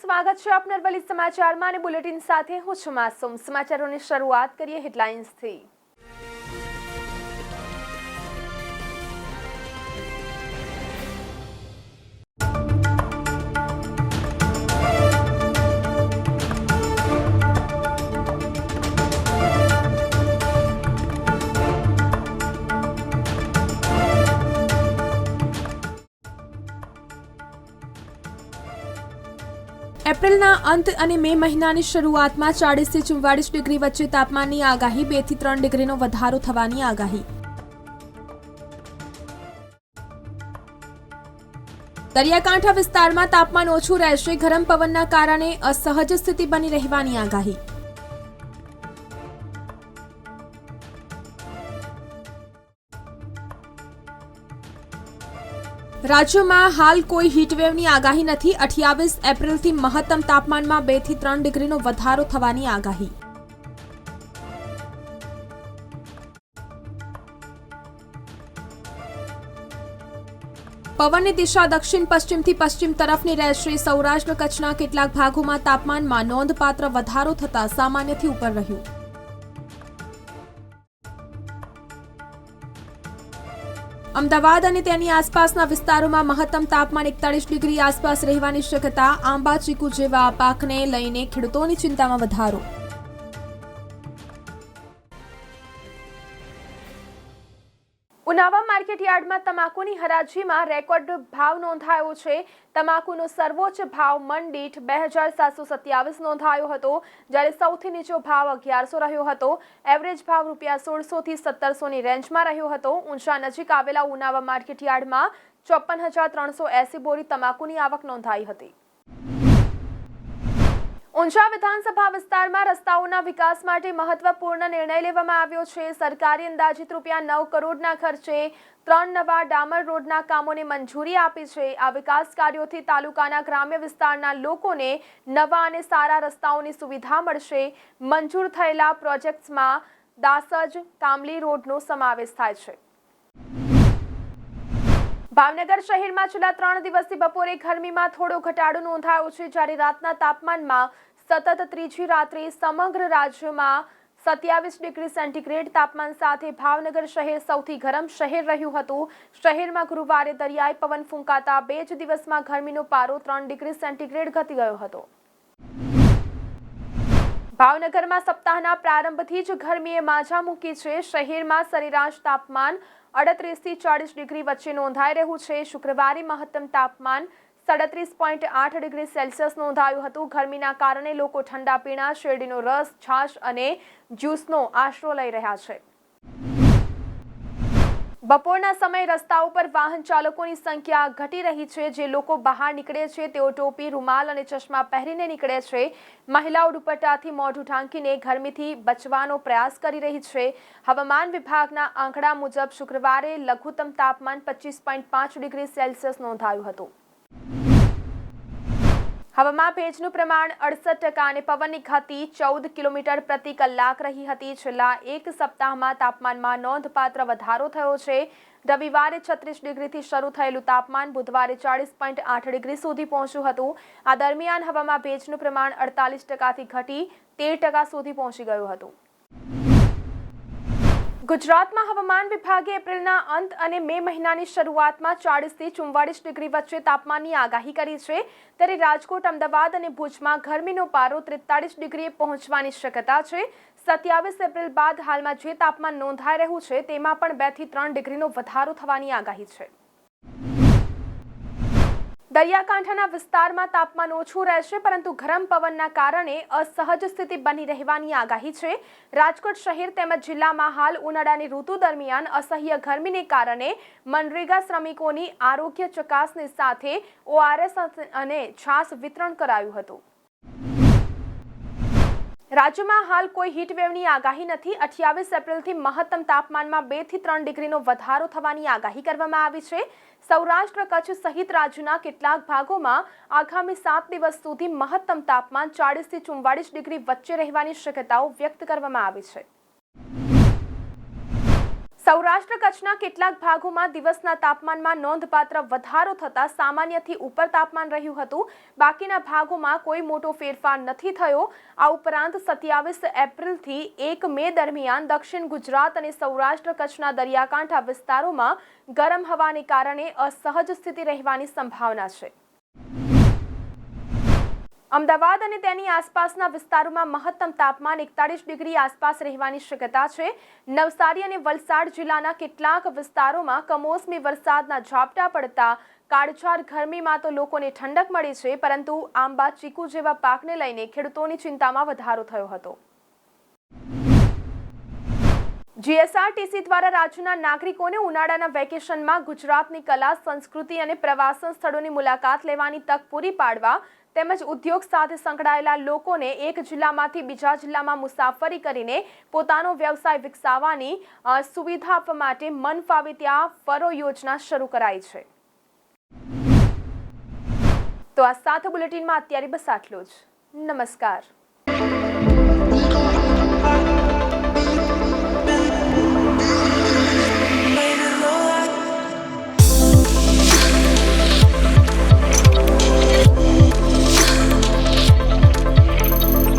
સ્વાગત છે આપનાર અરવલ્લી સમાચારમાં અને બુલેટિન સાથે હું છું માસુમ. સમાચારોની શરૂઆત કરીએ હેડલાઇન્સથી. એપ્રિલના અંત અને મે મહિનાની શરૂઆતમાં ચાળીસથી ચુમ્વાળીસ ડિગ્રી વચ્ચે તાપમાનની આગાહી બેથી ત્રણ ડિગ્રીનો વધારો થવાની આગાહી. દરિયાકાંઠા વિસ્તારમાં તાપમાન ઓછું રહેશે. ગરમ પવનના કારણે અસહજ સ્થિતિ બની રહેવાની આગાહી. રાજ્યમાં હાલ કોઈ હીટવેવની આગાહી નથી. અઠ્યાવીસ એપ્રિલથી મહત્તમ તાપમાનમાં બેથી ત્રણ ડિગ્રીનો વધારો થવાની આગાહી. પવનની દિશા દક્ષિણ, પશ્ચિમથી પશ્ચિમ તરફની રહેશે. સૌરાષ્ટ્ર કચ્છના કેટલાક ભાગોમાં તાપમાનમાં નોંધપાત્ર વધારો થતાં સામાન્યથી ઉપર રહ્યું. અમદાવાદ અને તેની આસપાસના વિસ્તારોમાં મહત્તમ તાપમાન એકતાળીસ ડિગ્રી આસપાસ રહેવાની શક્યતા, આંબા, ચીકુ જેવા પાકને લઈને ખેડૂતોની ચિંતામાં વધારો. યાર્ડમાં તમાકુની હરાજીમાં રેકોર્ડ ભાવ નોંધાયો છે. તમાકુનો સર્વોચ્ચ ભાવ મંડીઠ બે હજાર સાતસો સત્યાવીસ નોંધાયો હતો, જ્યારે સૌથી નીચો ભાવ અગિયારસો રહ્યો હતો. એવરેજ ભાવ રૂપિયા સોળસોથી સત્તરસોની રેન્જમાં રહ્યો હતો. ઊંચા નજીક આવેલા ઉનાવા માર્કેટ યાર્ડમાં ચોપન હજાર ત્રણસો એસી બોરી તમાકુની આવક નોંધાઈ હતી. ઊંઝા વિધાનસભા વિસ્તારમાં રસ્તાઓના વિકાસ માટે મહત્વપૂર્ણ નિર્ણય લેવામાં આવ્યો છે. સરકારી અંદાજિત રૂપિયા નવ કરોડના ખર્ચે ત્રણ નવા ડામર રોડના કામોને મંજૂરી આપી છે. આ વિકાસ કાર્યોથી તાલુકાના ગ્રામ્ય વિસ્તારના લોકોને નવા અને સારા રસ્તાઓની સુવિધા મળશે. મંજૂર થયેલા પ્રોજેક્ટ્સમાં દાસજ કામલી રોડનો સમાવેશ થાય છે. ભાવનગર શહેરમાં છેલ્લા ત્રણ દિવસથી બપોરે ગરમીમાં થોડો ઘટાડો નોંધાયો છે. જ્યારે રાતના તાપમાનમાં સતત ત્રીજી રાત્રે સમગ્ર રાજ્યમાં સત્યાવીસ ડિગ્રી સેન્ટીગ્રેડ તાપમાન સાથે ભાવનગર શહેર સૌથી ગરમ શહેર રહ્યું હતું. શહેરમાં ગુરુવારે દરિયાઈ પવન ફૂંકાતા બે જ દિવસમાં ગરમીનો પારો ત્રણ ડિગ્રી સેન્ટીગ્રેડ ઘટી ગયો હતો. ભાવનગરમાં સપ્તાહના પ્રારંભથી જ ગરમીએ માજા મૂકી છે. શહેરમાં સરેરાશ તાપમાન અડત્રીસથી ચાળીસ ડિગ્રી વચ્ચે નોંધાઈ રહ્યું છે. શુક્રવારે મહત્તમ તાપમાન સાડત્રીસ પોઈન્ટ આઠ ડિગ્રી સેલ્સિયસ નોંધાયું હતું. ગરમીના કારણે લોકો ઠંડા પીણા, શેરડીનો રસ, છાશ અને જ્યુસનો આશરો લઈ રહ્યા છે. બપોરના સમયે રસ્તાઓ પર વાહન ચાલકોની સંખ્યા ઘટી રહી છે. જે લોકો બહાર નીકળે છે, તેઓ ટોપી, રૂમાલ અને ચશ્મા પહેરીને નીકળે છે. મહિલાઓ દુપટ્ટાથી મોઢું ઢાંકીને ગરમીથી બચવાનો પ્રયાસ કરી રહી છે. હવામાન વિભાગના આંકડા મુજબ શુક્રવારે લઘુત્તમ તાપમાન પચીસ ડિગ્રી સેલ્સિયસ નોંધાયું હતું. હવામાં ભેજનું પ્રમાણ અડસઠ ટકા અને પવનની ગતિ ચૌદ કિલોમીટર પ્રતિ કલાક રહી હતી. છેલ્લા એક સપ્તાહમાં તાપમાનમાં નોંધપાત્ર વધારો થયો છે. રવિવારે છત્રીસ ડિગ્રીથી શરૂ થયેલું તાપમાન બુધવારે ચાળીસ પોઈન્ટ આઠ ડિગ્રી સુધી પહોંચ્યું હતું. આ દરમિયાન હવામાં ભેજનું પ્રમાણ અડતાલીસ ટકાથી ઘટી તેર ટકા સુધી પહોંચી ગયું હતું. ગુજરાતમાં હવામાન વિભાગે એપ્રિલના અંત અને મે મહિનાની શરૂઆતમાં ચાળીસથી ચુમ્વાળીસ ડિગ્રી વચ્ચે તાપમાનની આગાહી કરી છે. ત્યારે રાજકોટ, અમદાવાદ અને ભુજમાં ગરમીનો પારો ત્રેતાળીસ ડિગ્રીએ પહોંચવાની શક્યતા છે. સત્યાવીસ એપ્રિલ બાદ હાલમાં જે તાપમાન નોંધાઈ રહ્યું છે, તેમાં પણ બેથી ત્રણ ડિગ્રીનો વધારો થવાની આગાહી છે. દરિયાકાંઠાના વિસ્તારમાં તાપમાન ઓછું રહેશે, પરંતુ ગરમ પવનના કારણે અસહજ સ્થિતિ બની રહેવાની આગાહી છે. રાજકોટ શહેર તેમજ જિલ્લામાં હાલ ઉનાળાની ઋતુ દરમિયાન અસહ્ય ગરમીને કારણે મનરેગા શ્રમિકોની આરોગ્ય ચકાસણી સાથે ઓઆરએસ અને છાસ વિતરણ કરાયું હતું. રાજ્યમાં હાલ કોઈ હીટવેવની આગાહી નથી. અઠ્યાવીસ એપ્રિલથી મહત્તમ તાપમાનમાં બેથી ત્રણ ડિગ્રીનો વધારો થવાની આગાહી કરવામાં આવી છે. સૌરાષ્ટ્ર કચ્છ સહિત રાજ્યના કેટલાક ભાગોમાં આગામી સાત દિવસ સુધી મહત્તમ તાપમાન ચાળીસથી ચુમ્વાળીસ ડિગ્રી વચ્ચે રહેવાની શક્યતાઓ વ્યક્ત કરવામાં આવી છે. સૌરાષ્ટ્ર કચ્છના કેટલાક ભાગોમાં દિવસના તાપમાનમાં નોંધપાત્ર વધારો થતાં સામાન્યથી ઉપર તાપમાન રહ્યું હતું. બાકીના ભાગોમાં કોઈ મોટો ફેરફાર નથી થયો. આ ઉપરાંત સત્યાવીસ એપ્રિલથી એક મે દરમિયાન દક્ષિણ ગુજરાત અને સૌરાષ્ટ્ર કચ્છના દરિયાકાંઠા વિસ્તારોમાં ગરમ હવાને કારણે અસહજ સ્થિતિ રહેવાની સંભાવના છે. અમદાવાદ અને તેની આસપાસના વિસ્તારોમાં મહત્તમ તાપમાન એકતાળીસ ડિગ્રી આસપાસ રહેવાની શક્યતા છે. નવસારી અને વલસાડ જિલ્લાના કેટલાક વિસ્તારોમાં કમોસમી વરસાદના ઝાપટા પડતા કાળઝાળ ગરમીમાં તો લોકોને ઠંડક મળી છે, પરંતુ આંબા, ચીકુ જેવા પાકને લઈને ખેડૂતોની ચિંતામાં વધારો થયો હતો. જીએસઆરટીસી દ્વારા રાજ્યના નાગરિકોને ઉનાળાના વેકેશનમાં ગુજરાતની કલા, સંસ્કૃતિ અને પ્રવાસન સ્થળોની મુલાકાત લેવાની તક પૂરી પાડવા તેમજ ઉદ્યોગ સાથે સંકળાયેલા લોકોને એક જિલ્લામાંથી બીજા જિલ્લામાં મુસાફરી કરીને પોતાનો વ્યવસાય વિકસાવવાની સુવિધા આપવા માટે મન ફાવે ત્યાં ફરો યોજના શરૂ કરાઈ છે. તો આ સાથે બુલેટિનમાં અત્યારે બસ આટલું જ. નમસ્કાર.